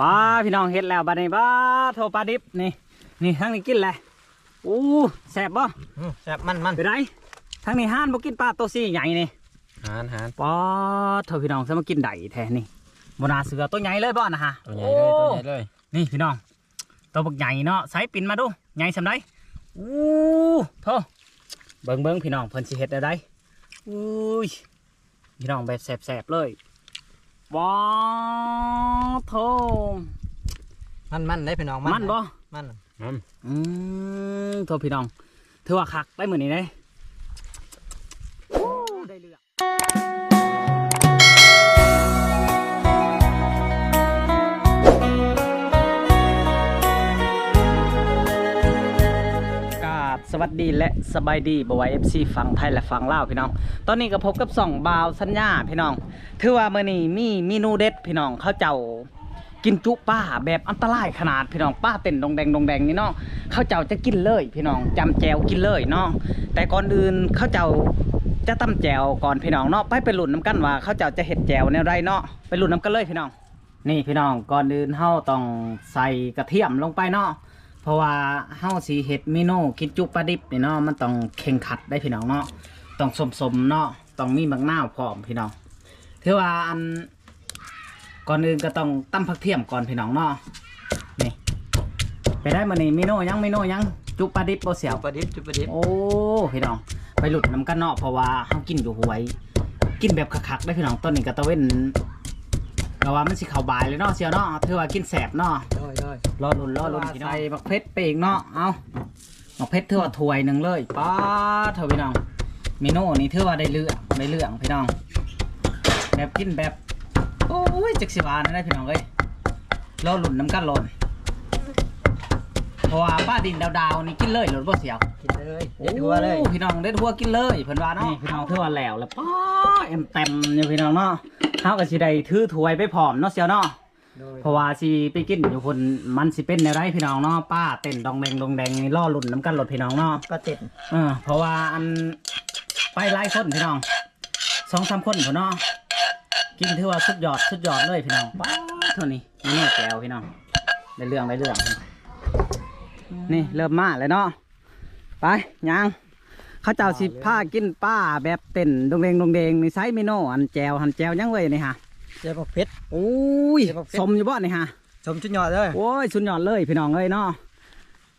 ป้าพี่น้องเฮ็ดแล้วบัดนี้บ้าโทรปลาดิบนี่นี่ทั้งนี้กินแหละอู้แซ่บบ่อืมแซ่บมันมันไปได้ทั้งนี้ห้านบ่กินปลาตัวซี่ใหญ่นี่หานหานป้าเธอพี่น้องซะมากินไดแท้นี่บ่น่าเสือตัวใหญ่เลยบ่นะฮะตัวใหญ่เลยตัวใหญ่เลยนี่พี่น้องตัวบักใหญ่เนาะใส่ปิ่นมาดูใหญ่สำไดอู้โทเบิ่งเบิ่งพี่น้องเพิ่นสิเฮ็ดได้ไดอุ้ยพี่น้องแบบแซ่บๆเลย ว้าวโทมันมันได้พี่น้องมันบ่มันอืมโทษพี่น้องถือว่าคักได้เหมือนนี้เลยได้เรือาก วัสดีและสบายดีบวายเอฟซีฝั่งไทยและฝั่งลาวพี่น้อง ตอนนี้ก็พบกับสองบาวสัญญาพี่น้อง ถือว่ามื่อนี้มีเมนูเด็ดพี่น้องเขาเจ้ากินจุป้าแบบอันตรายขนาดพี่น้องป้าเต้นดงแดงดงแดงนี่เนาะเขาเจ้าจะกินเลย พี่น้องจำแจวกินเลยเนาะแต่ก่อนอื่นเขาเจ้าจะตำแจวก่อนพี่น้องเนาะไปไปหลุนน้ำกันว่าเขาเจ้าจะเห็ดแจวแนไรเนาะไปหลุนน้ำกันเลยพี่น้อง นี่พี่น้องก่อนอื่นเฮาต้องใส่กระเทียมลงไปเนาะ เพราะว่าเฮาสีเห็ดเมนูกินจุปลาดิบนี่เนาะมันต้องเข่งขัดได้พี่น้องเนาะต้องสมๆเนาะต้องมีบักนาวพร้อมพี่น้องถือว่าอันก่อนอื่นก็ต้องตั้มผักเทียมก่อนพี่น้องเนาะนี่ไปได้มานี่เมนูยังเมนูยังจุปลาดิบโบเสียวจุบปลาดิบจุบปลาดิบโอ้พี่น้องไปหลุดน้ำกันเนาะเพราะว่าเขากินอยู่หวย กินแบบคักๆได้พี่น้องต้นนี้ก็ตะเว้น ก็ว่ามันสิเข้าบายเลยเนาะเสียวเนาะถือว่ากินแสบเนาะได้ได้รอลุ่นรอลุ่นพี่น้องใส่บักเพชรไปอีกเนาะเอาบักเพชรถือว่าถ้วยหนึ่งเลยป้าดเถอะพี่น้องเมนูนี้ถือว่าได้เรื่องได้เรื่องพี่น้อง แบบกินแบบโอ้ยจักสิบาทนะพี่น้องเอ้ยรอลุ่นน้ำกันหล่นเพ ราะว่าป้าดินดาวๆนี่กินเลยหล่นบ่เสียวกินเลยเด็ดหัวเลย โอ้พี่น้องเด็ดหัวกินเลยเพิ่นว่าเนาะพี่น้องถือว่าแล้วแล้วป้าเอ็มเต็มอยู่พี่น้องเนาะเฮาก็สิได้ถือถ้วยไปพร้อมเนาะเสียวเนาะโดยเพราะว่าสิไปกินอยู่คนมันสิเป็นแนวไรพี่น้องเนาะป้าเต้นดองแดงดองแดงนี่ล่อลุ่นน้ำกันรถพี่น้องเนาะก็เต็ดเออเพราะว่าอันไปหลายคนพี่น้องสองสามคนพี่น้องกินถือว่าสุดยอดสุดยอดเลยพี่น้องป้าเท่านี้นี่แก้วพี่น้องได้เรื่องได้เรื่อง นี่เริ่มมาเลยเนาะไปยังเขาเจ้าสิผ้ากินป้าแบบเต้นดงแดงดงแดงนี่ไซส์เมโนอันแจวหันแจวยังเลยนี่ฮะเจ้าบักเพชรโอ้ยเดี๋ยวบอกเผ็ดสมอยู่บ่นี่ฮะชมชุดยอดเลยโอ้ยสุดยอดเลยพี่น้องเอ้ยเนาะ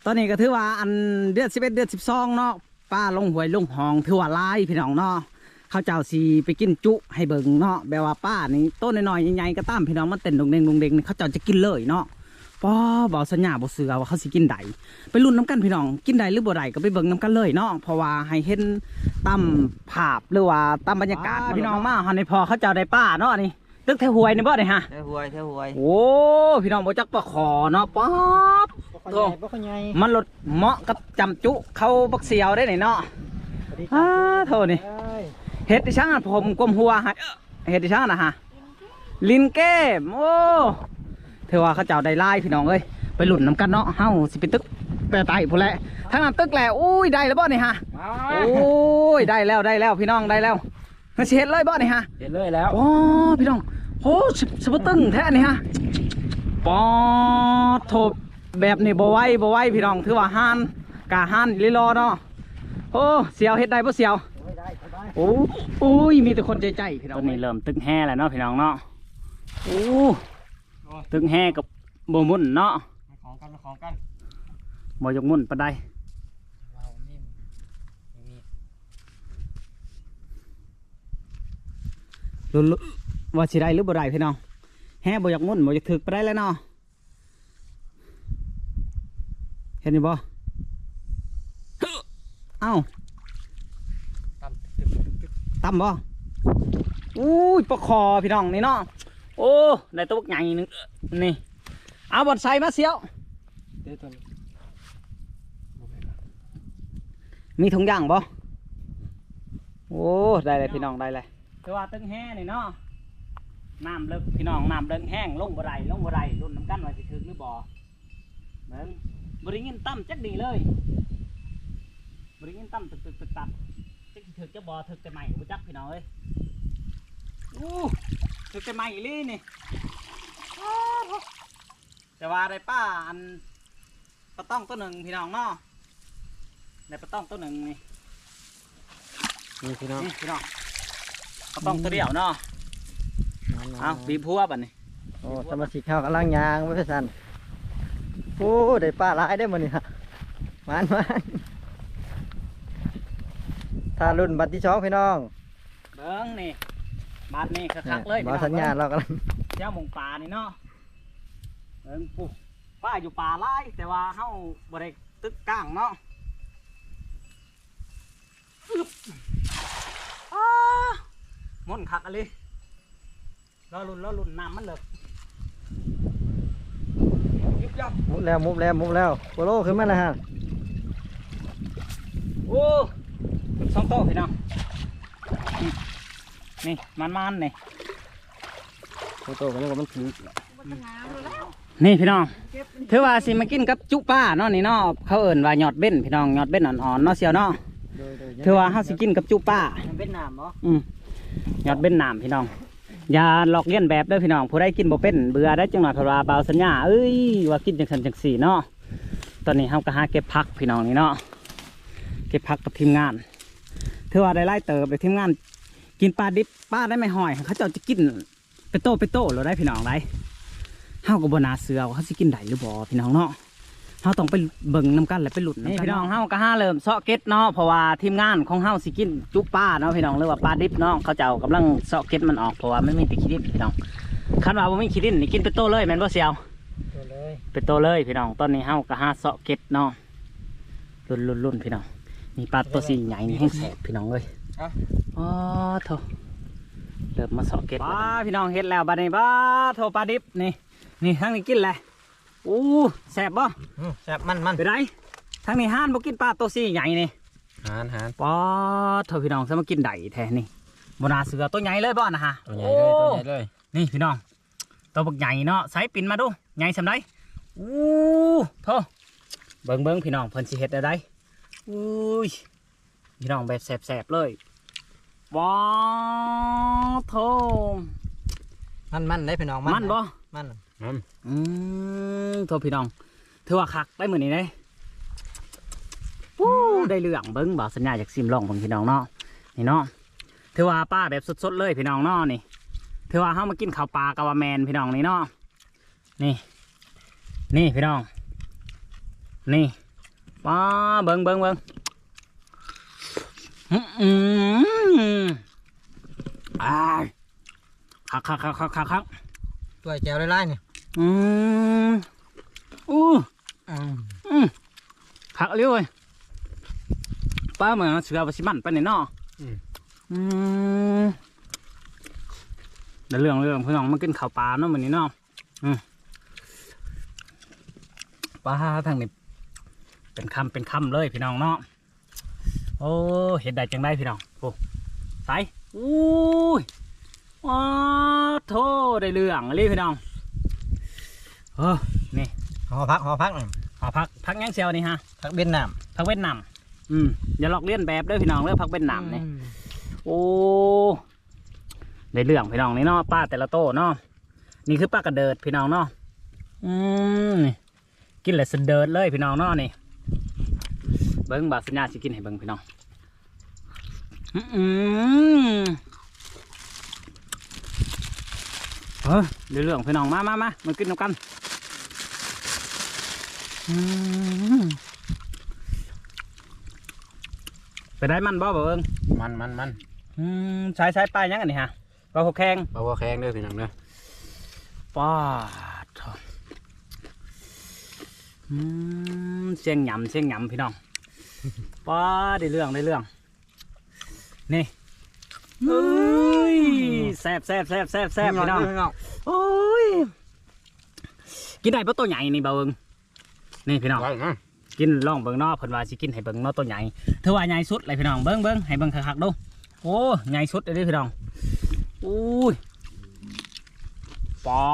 ตอนนี้ก็ถือว่าอันเดือนสิบเอ็ดเดือนสิบสองเนาะป้าลงหวยลงหองถือว่าหลายพี่น้องเนาะเขาเจ้าสีไปกินจุให้เบิ่งเนาะแบบว่าป้านี่ต้นน้อยๆใหญ่ๆก็ตามพี่น้องมันเต้นดงเด้งดงเด้งนี่เขาเจ้าจะกินเลยเนาะ ป้อบอกสัญญาบอกเสือว่าเขาสิกินใดไปรุ่นน้ำกันพี่น้อง กินใดหรือบ่ใดก็ไปเบิ่งน้ำกันเลยเนาะเพราะว่าให้เห็นตามภาพหรือว่าตามบรรยากาศพี่น้องมาเฮาในพอเขาเจ้าได้ป้าเนาะนี่ตึกแถวหวยนี่บ่ได้ฮะเท่หวยเท่หวยโอ้พี่น้องบ่จักปลาขอเนาะป๊อดโถ่บ่ค่อยใหญ่มันลดเหมาะกับจำจุเข้าบักเสียวได้ไหนเนาะอ้าโทษนี่เฮ็ดดิช่างอะผมกลมหัวให้เอ้อเฮ็ดดิช่างนะฮะลินเก้มโอ้ เธอว่าเขาเจ้าได้ไล่พี่น้องเอ้ยไปหลุนน้ำกันเนาะเฮาสิไปตึกไปไต่พุ่นแหละทางนั้นตึกแหละอุ้ยได้แล้วบ่นี่ฮะโอ้ยได้แล้วได้แล้วพี่น้องได้แล้วมาสิเฮ็ดเลยบ่นี่ฮะเด็ดเลยแล้วโอ้พี่น้องโอ้สสปตึงแท้นี่ฮะปอดโถแบบนี้บ่ไหวบ่ไหวพี่น้องถือว่าห้านกาห้านลิรอเนาะโอ้เสียวเฮ็ดได้บ่เสียวโอ้โอ้ยมีแต่คนใจใจพี่น้องตอนนี้เริ่มตึกแห่แล้วเนาะพี่น้องเนาะโอ้ ตึกแห่กับบ่มุ่นเนาะมาของกันมาของกันบ่ยกมุ่นปานใดเรานิ่มมีลุ้นๆว่าสิได้หรือบ่ได้พี่น้องแห่บ่อยากมุ่นบ่อยากถึกปานใดแล้วเนาะเห็นอยู่บ่เอ้าตั้มตึกตึกตึกตั้มบ่อุ้ยปลาคอพี่น้องนี่เนาะ โอ้ได้ตัวใหญ่นึงนี่เอาบอลใส่มาเสียวมีถุงย่างบ่โอ้ได้เลยพี่น้องได้เลยต่ว่าตึงแห้นี่เนาะน้ำเลิกพี่น้องน้ำเลิกแห้งลงบ่ไรลงบ่ไรรุ่นน้ำกันว่าสิถึกหรือบ่เบิ่งบ่ได้ยินตั้มจักดีเลยบ่ได้ยินตั้มตึกตึกตึกตับจักถึกจะบ่ถึกแต่ใหม่บ่จักพี่น้องเอ้ยอู้ ถึกแต่ใหม่อีหลีนี่อ้าวแต่ว่าได้ป้าอันปลาต้องตัวหนึ่งพี่น้องเนาะได้ปลาต้องตัวหนึ่งนี่นี่พี่น้องนี่พี่น้องปลาต้องตัวเดียวเนาะเอาบีบพัวบัดนี้โอ้สมาชิกเข้ากำลังยางไว้สั่นโอ้ได้ปลาหลายได้อมื้อนี้ฮะมานมานถ้ารุ่นบัตรที่สองพี่น้องเบิ้งนี่ บาดนี่คักๆเลยบ่สัญญาณเรากำลังเจ้าหมงป่านี่เนาะเบิ้งปุ๊ป้าอยู่ป่าหลายแต่ว่าเฮาบ่ได้ตึกก้างเนาะอึ๊บอ้าม่วนคักอะเลยรอลุ่นรอลุ่นน้ำมันเลิกยุบยับมุดแล้วมุดแล้วมุดแล้วโปโลขึ้นมาแล้วฮะโอ้สองโต๊ะพี่น้อง นี่นี่มันมันๆนี่โปโตกันนี่ก็มันถือนี่พี่น้องถือว่าสิมากินกับจุป้าเนาะนี่เนาะเขาเอิ่นว่าหยอดเบ้นพี่น้องหยอดเบ้นอ่อนๆเนาะเสียวเนาะโดยโดยถือว่าเฮาสิกินกับจุป้ายังเป็นน้ำบ่อืมหยอดเบ้นน้ำพี่น้องอย่าหลอกเลียนแบบเด้อพี่น้องผู้ใดกินบ่เป็นเบื่อได้จังหวะเพราะว่าเบาสัญญาเอ้ยว่ากินจังสันจังสี่เนาะตอนนี้เฮาก็หาเก็บผักพี่น้องนี่เนาะเก็บผักกับทีมงานถือว่าได้ไล่เติบไปทีมงาน กินปลาดิบปลาได้ไม่ห่อย เขาเจ้าจะกินไปโตไปโตเราได้พี่น้องได้เฮาก็บ่นาเสือว่าเขาสิกินได้หรือบ่พี่น้องเนาะเฮาต้องไปเบิ่งน้ำกันและไปหลุดนี่พี่น้องเฮาก็ห้าเริ่มเซาะเก็ตเนาะเพราะว่าทีมงานของเฮาสิกินจุปลาเนาะพี่น้องหรือว่าปลาดิบเนาะเขาเจ้ากำลังเซาะเก็ตมันออกเพราะว่ามันมีแต่ขี้ดินพี่น้องคันว่าบ่มีขี้ดินนี่กินไปโตเลยแม่นบ่เสียวตัวเลยไปโตเลยพี่น้องตอนนี้เฮาก็หาเซาะเก็ตเนาะรุ่นรุ่นรุ่นพี่น้องนี่ปลาตัวสีใหญ่นี่แห้งแสบพี่น้องเลย อ๋อโถเริ่มมาเสาะเก็ตบ้าพี่น้องเฮ็ดแล้วบัดนี้บ้าโถปลาดิบนี่นี่ทั้งนี้กินแหละอู้แสบบ่อืมแซ่บมันมันไปได้ทั้งนี้ห้านบ่กินปลาตัวสีใหญ่นี่หานหานป้าโถพี่น้องซะมากินไดแท้นี่บนาเสือตัวใหญ่เลยบ่นะฮะตัวใหญ่เลยตัวใหญ่เลยนี่พี่น้องตัวบักใหญ่เนาะใส่ปิ่นมาดูใหญ่สำไดอู้โถเบิ่งเบิ่งพี่น้องเพิ่นสิเฮ็ดได้ไดอุ้ยพี่น้องแบบแสบๆเลย ว้าวโถมันมันได้พี่น้องมันบ่มันอืมอืมโทษพี่น้องถือว่าคักได้มือนี้ได้วู้ได้เรื่องเบิ้งบ่าวสัญญาจากซิมลองเบิ่งพี่น้องเนาะนี่เนาะถือว่าป้าแบบสดๆเลยพี่น้องเนาะนี่ถือว่าเฮามากินข้าวปลากะว่าแมนพี่น้องนี่เนาะนี่ นี่พี่น้อง นี่ป้าเบิ้งเบิ้งเบิ้ง อืมอืมอ้ายคักคักคักคักคักคักตัวแก้วไล่ๆนี่อืมอู้อืมอืมผักเลี้ยวเลยป้าเหมือนเสือปสิมันไปไหนเนาะอืมเดี๋ยวเรื่องเรื่องพี่น้องมากินข้าวปลาเนาะมื้อนี้เนาะอืมปลาทางนี้เป็นคำเป็นคำเลยพี่น้องเนาะ โอ้เห็ดได้จังได้พี่น้องโอ้ใส่อู้ยว้าโธ่ได้เรื่องเลยพี่น้องเออนี่หอพักหอพักนี่ขอพักพักยังเซียวนี่ฮะพักเบียนน้พักเวียดนามอืมอย่าหลอกเลียนแบบเด้อพี่น้องเด้อพักเวียดำนามนี่โอ้ได้เรื่องพี่น้องนี่เนาะป้าแต่ละโตเนาะนี่คือป้ากระเดิดพี่น้องเนาะอืมนี่กินเลยสะเดิดเลยพี่น้องเนาะนี่ เบิ้งบาสัญญาสิกินให้เบิ้งพี่น้องอืมอืมเออได้เรื่องพี่น้องมามามามากินน้ำกันอืมไปได้มันบ่บ่เอิงมันมันมันอืมใช้ใช้ป้ายยังอันนี้ฮะปลาหกแข้งปลาวัวแข้งเด้อพี่น้องเด้อป้าดโถ่อืมเสียงหยำเสียงหยำพี่น้อง ป้าดได้เรื่องได้เรื่อง นี่เอ้ยแซ่บแซ่บแซ่บแซ่บแซ่บพี่น้องพี่น้องโอ้ยกินได้ปะตัวใหญ่นี่เบาเอิงนี่พี่น้องไว้นะกินลองเบิ่งเนอเพิ่นว่าสิกินให้เบิ่งเนอตัวใหญ่ถือว่าใหญ่สุดเลยพี่น้องเบิ่งเบิ่งให้เบิ่งคักๆดูโอ้ใหญ่สุดเลยเด้อพี่น้องอุ้ยปอ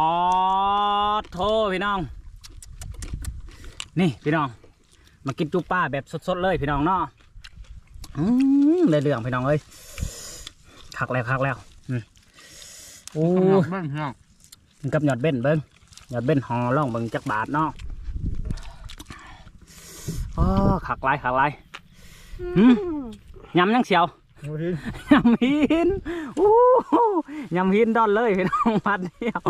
ดโทพี่น้อง นี่พี่น้อง มากินจุป้าแบบสดๆเลยพี่น้องเนาะอืมได้เรื่องพี่น้องเอ้ยคักแล้วคักแล้วอืมโอ้เบิ้งพี่น้องกับหยอดเบ้นเบิ่งอย่าเบ้นหอล่องเบิ่งจักบาทเนาะโอ้ขักไรขักไรหืมยำยังเสียวยำหินอู้หูยำหินดอนเลยพี่น้องพัดเดียว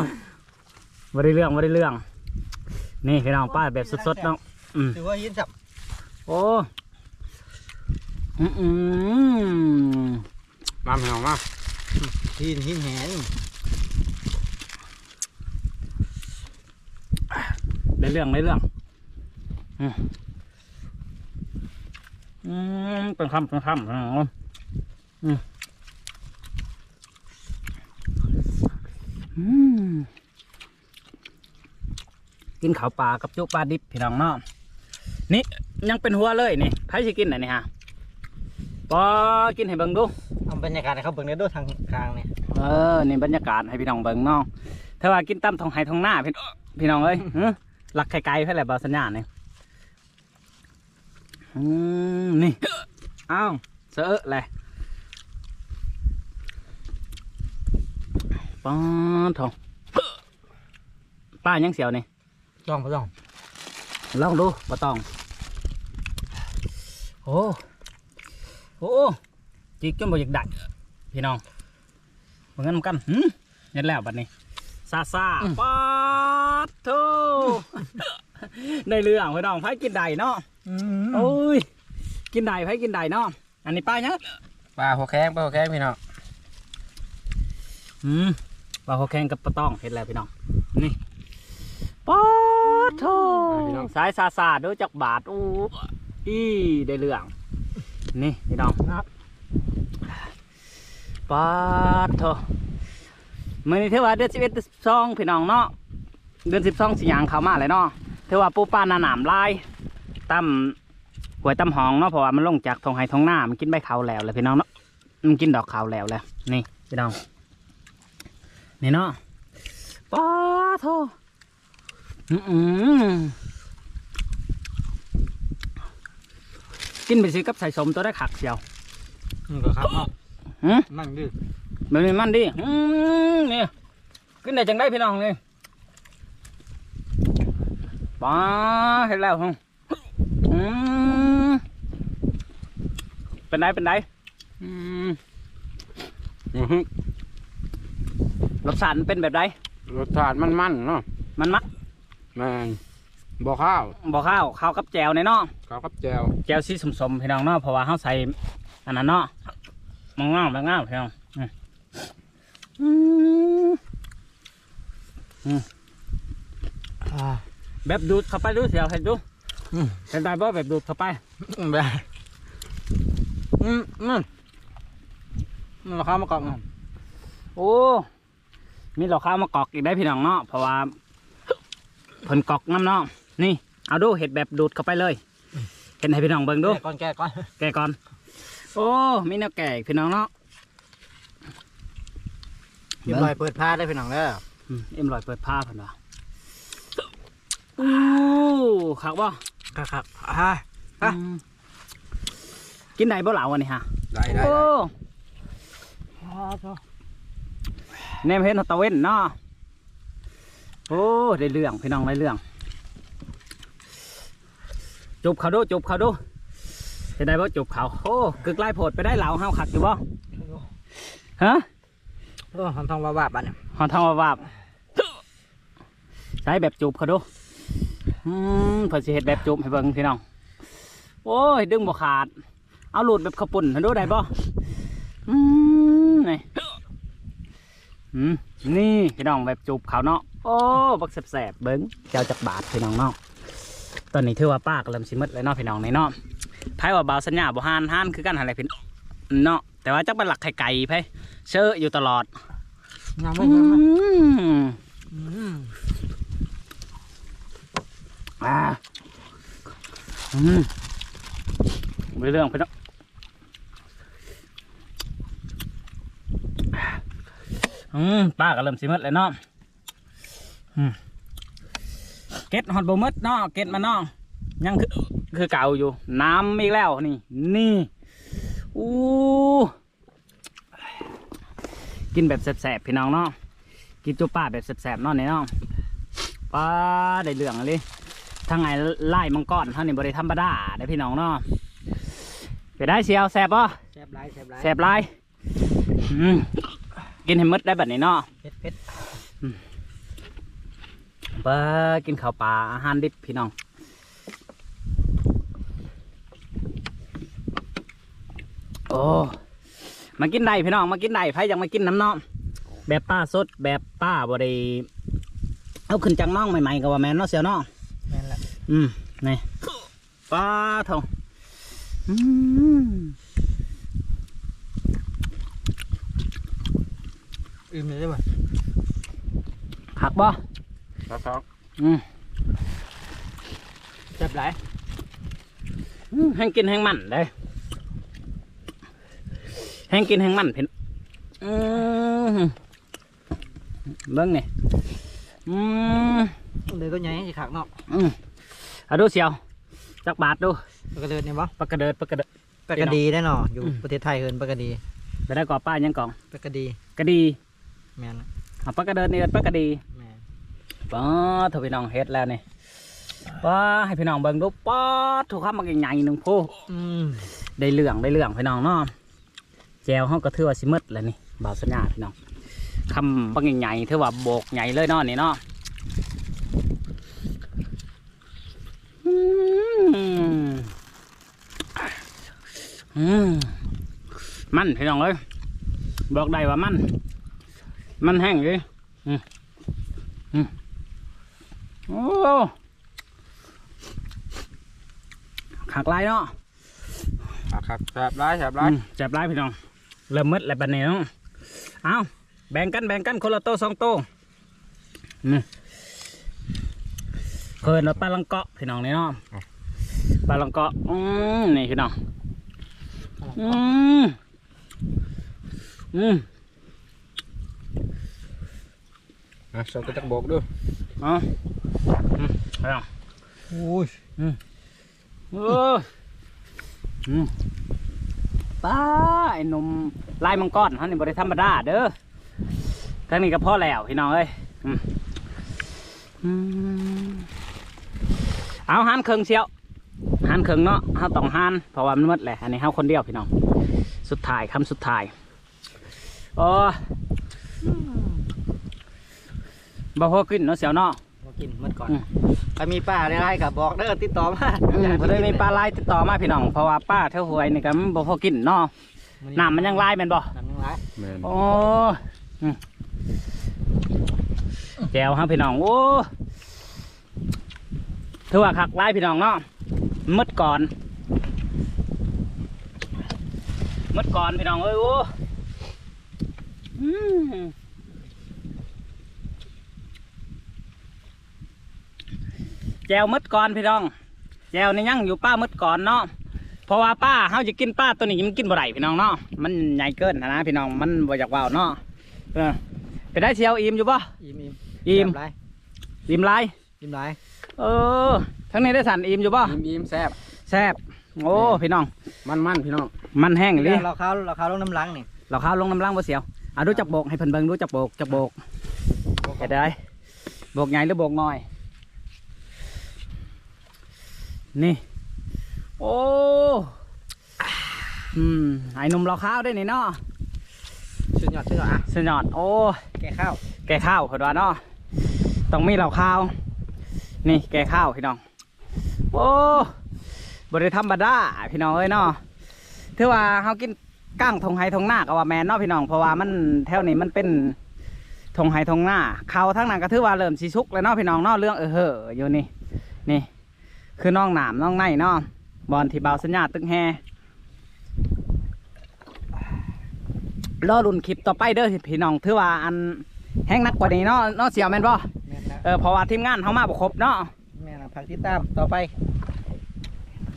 ไม่ได้เรื่องไม่ได้เรื่อง นี่พี่น้องป้าแบบสดๆเนาะอืมถือว่ายินจับ โอ้อืมอืมมาพี่น้องมาหินหินแหงได้เรื่องได้เรื่องอืมอืมเป็นคำเป็นคำพี่น้องอืมอืมกินข้าวปลากับจุปลาดิบพี่น้องเนาะนี่ ยังเป็นหัวเลยนี่ใครสิกินอันนี้ฮะปอกินให้เบิ่งดูเอาบรรยากาศให้เขาเบิ่งได้ด้วยทางกลางเนี่ยเออนี่บรรยากาศให้พี่น้องเบิ่งเนาะถ้าว่ากินตำทองไห้ทองหน้าพี่พี่น้องเอ้ยหึหลักไกลๆเพื่ออะไรบาสัญญาเนี่ยอืมนี่อ้าวเสอะเลยป้าทองป้ายังเสียวนี่จ้องก็จ้องลองดูป้าตอง โอ้โอ้จิกจนบ่อยากดัดพี่น้องเหมือนกันเหมือนกันหืมเห็นแล้วบัดนี้ซาซาป๊าดโธ่ในเรื่องพี่น้องไผกินได้เนาะโอ้ยกินได้ไผกินได้เนาะอันนี้ป้ายังปลาหัวแข้งปลาหัวแข้งพี่น้องอืมปลาหัวแข็งกับปลาตองเห็นแล้วพี่น้องนี่ป๊าดโธ่สายซาซาดูจักบาทอู้ อีได้เรื่อง นี่พี่น้องครับปาดโถมื่อนี้เทว่าเดือนสิบเอ็ดสิบสองพี่น้องเนาะเดือนสิบสองสิยางเข้ามาเลยเนาะเทว่าปูปลาหนาหนามลายตั้มหวยตั้มหองเนาะเพราะว่ามันลงจากทงไห้ทงหน้ามันกินใบเขาวแล้วเลยพี่น้องเนาะมันกินดอกเขาวแล้วเลยนี่พี่น้องนี่เนาะปาดโถอือหือ กินไปสิกับใส่สมตัวได้ขักเชียวนี่ก็ครับเอาหืมนั่งดื้อแบบนี้มันดิอืมนี่ขึ้นได้จังได้พี่น้องนี่ป้าเห็นแล้วฮึอืมเป็นไดเป็นไดอืมอื้อหือรสชาติมันเป็นแบบไดรสชาติมันมันๆเนาะมันมักแม่น บ่ข้าวบ่ข้าวข้าวกับแจวในเนาะข้าวกับแจวแจวสีสมๆพี่น้องเนาะเพราะว่าเขาใส่อันนั้นเนาะมังง่าวมังง่าวพี่น้องอืมอืมอ่าแบบดูดเข้าไปดูเสียวเห็นดูอืมเห็นได้บ่แบบดูดเข้าไปแบบอืมนั่นมันราคามากรอบโอ้มีเหล่าข้าวมากอกอีกได้พี่น้องเนาะเพราะว่าเพิ่นกอกน้ำเนาะ นี่เอาดูเห็ดแบบดูดเข้าไปเลยเห็นให้พี่น้องเบิ่งดูแกะก่อนแกะก่อนแกะก่อน โอ้มีแนวแก่อีกพี่น้องเนาะเรียบร้อยเปิดผ้าได้พี่น้องเด้ออืมเอ็มลอยเปิดผ้าเพิ่นว่าอู้คักบ่ครับครับอ่าอะอืมกินได้บ่เหล่าวันนี้ฮะได้ได้โอ้ได้เนมเห็นตะเว้นเนาะโอ้ได้เรื่องพี่น้องได้เรื่อง จุบเขาดูจุบเขาดูเห็นได้บ่จุบเขาโอ้กึกไล่โผดไปได้เหล่าห้าวขักอยู่บ่ฮะโอ้ทำทองว่าบาบานเนี่ยหอนทองวาบาบใช้แบบจูบเขาดูอืมเพิ่นสิเฮ็ดแบบจูบให้เบิ่งพี่น้องโอ้ยดึงบ่ขาด เอาหลุดแบบขาวปุ่นให้ดูได้บ่อืมนี่อืมนี่พี่น้องแบบจูบเขาเนาะโอ้บักแสบๆเบิ่งเจ้าจักบาทพี่น้องเนาะ ตอนนี้ถือว่าป้าก็เริ่มสิมืดเลยเนาะพี่น้องในเนาะไผว่าเบาสัญญาบ่ฮานฮานคือกันหันแหละพี่เนาะแต่ว่าจักเป็นหลักไข่ไก่ไผเชื่ออยู่ตลอดงามไหมงามไหมอืมอืมอ่าอืมไม่เรื่องพี่น้องอืมป้าก็เริ่มสิมืดเลยเนาะอืม เก็ดฮอตบมืดเนาะเก็ดมาเนาะยังคือคือเก่าอยู่ น้ำอีกแล้วนี่ นี่อู้กินแบบแสบๆพี่น้องเนาะกินจุป้าแบบแสบๆเนาะนี่เนาะป้าได้เรื่องเลยทางไงไล่มังกรเท่านี้บริธรรมดาได้พี่น้องเนาะไปได้เชียวแสบป่ะแซ่บหลายแซ่บหลายแสบไรอืมกินให้หมดได้แบบนี้เนาะเผ็ด เผ็ดเป้ากินข้าวปลาอาหารดิบพี่น้องโอ้มากินได้พี่น้องมากินได้ไผยังมากินน้ำเนาะแบบป้าสดแบบป้าบริเอาขึ้นจากน้องใหม่ๆก็ว่าแม่นเนาะเสียวเนาะแม่นละอืมนี่ปลาเท่าอืมอืมเลยได้ป่ะผักบ่ ครับครับอืมแซ่บหลายอืมแห้งกินแห้งมันได้แห้งกินแห้งมันเผ็ดอืมเบิ้งนี่อืมเลยตัวใหญ่สิขากเนาะอืมเอาดูเสียวจักบาทดูปลากระเดิดนี่บ่ปลากระเดิดปลากระเดิดปลากระดีแน่นอนอยู่อืมประเทศไทยเอินปลากระดีไปได้ก่อป้ายังกล่องปลากระดีกระดีแม่นละเอาปลากระเดิดนี่เอิ้นปลากระดีแม่น ป้าเถอะพี่น้องเฮ็ดแล้วนี่ป้าให้พี่น้องเบิ่งดูป้าถูกข้ามมาใหญ่ๆหนึ่งพูอืมได้เรื่องได้เรื่องพี่น้องเนาะแจวห้องก็ถือว่าสิมืดแล้วนี่บ่าวสัญญาพี่น้องคำบางใหญ่ๆถือว่าโบกใหญ่เลยเนาะนี่เนาะมันพี่น้องเอ้ยบอกได้ว่ามัน มันแห้งเลยอืมอืม โอ้ขากลายเนาะครับครับแซ่บร้ายแซ่บร้ายอืมจับไล่พี่น้อง เริ่มมืดแล้วบัดนี้เนาะเอาแบ่งกันแบ่งกันคนละโตะสองโตะนี่เคยเราปลาลังเกาะพี่น้องนี่เนาะปลาลังเกาะอืมนี่พี่น้อง อืมอืมนะสกกระจักโบกดูเอ๋อ อืมพี่น้องโอ้ยโอ้ยอืมป้าไอ้หนมลายมังกรเขานี่บริธรรมดาเด้อทั้งนี้ก็พอแล้วพี่น้องเอ้ยอืมอืมเอาหันเครื่องเชียวหันเครื่องเนาะเขาต้องหันเพราะว่ามันหมดแหละอันนี้เขาคนเดียวพี่น้อง สุดท้ายคำสุดท้ายโอ้ยบ่พอกินเนาะเสียวเนาะมา กินหมดก่อนอืมใครมีป้าอะไรก็บอกเด้อติดต่อมาอืมบ่ได้มีปลาลายติดต่อมาพี่น้องเพราะว่าป้าเท่าหวยนี่ก็มันบ่พอกินเนาะน้ำมันยังลายแม่นบ่น้ำยังไรแม่นโอ้อืมแจวครับพี่น้องโอ้ถือว่าคักลายพี่น้องเนาะมืดก่อนมืดก่อนพี่น้องเอ้ยโอ้อืม จวมืดก่อนพี่น้องแจวนี่ยังอยู่ป้ามืดก่อนเนาะเพราะว่าป้าเขาจะกินป้าตัวนี้มันกินบ่ได้พี่น้องเนาะมันใหญ่เกินนะนะพี่น้องมันบ่อยากว่าวเนาะเออไปได้เชียวอิ่มอยู่ปะอิ่มอิ่มอิ่มแซ่บหลายอิ่มไรอิ่มหลายเออทั้งนี้ได้สันอิ่มอยู่ปะยิ้มยิ้มแซ่บแซ่บโอ้พี่น้อง มันมันพี่น้อง มันแห้งเลยเราเข้าเราเข้าลงน้ำลังนี่เราข้าวลงน้ำล่างบ่เสียวอะดูจักโบกให้เพิ่นเบิ่งดูจักโบกจักโบกเห็นได้โบกใหญ่หรือโบกน้อย นี่ โอ้อืมไอ้หนุ่มเราข้าวได้นี่เนาะสุดยอดสุดยอดอะสุดยอดโอ้แกะข้าวแกะข้าวเพิ่นว่าเนาะต้องมีเหล่าข้าว นี่แกะข้าวพี่น้อง โอ้บริธรรมดาพี่น้องเอ้ยเนาะถือว่าเฮากินก้างทงไฮทงหน้าก็ว่าแมนเนาะพี่น้องเพราะว่ามันแถวนี้มันเป็นทงไฮทงหน้าข้าวทั้งนั้นก็ถือว่าเริ่มสิสุกแล้วเนาะพี่น้องเนาะเรื่องเออเหอะอยู่นี่นี่ คือน้องหนามน้องในเนาะบอลที่เบาสัญญาตึกแฮรอรุ่นคลิปต่อไปเด้อพี่น้องถือว่าอันแห้งนักกว่านี้เนาะเนาะเสียวแม่นบ่แม่นละเออเพราะว่าทีมงานเขามาบ่ครบเนาะแม่นละผักติดตามต่อไป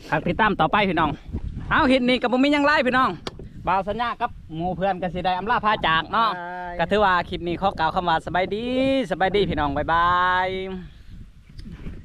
ฝากติดตามต่อไปพี่น้อง เอาเห็นนี่กับผมมีหยังไล่พี่น้องบ่าวสัญญากับหมู่เพื่อนกันสิได้อำลาพาจากเนาะบายก็ถือว่าคลิปนี้ขอกล่าวคำว่าสบายดีสบายดีพี่น้อง บ๊ายบาย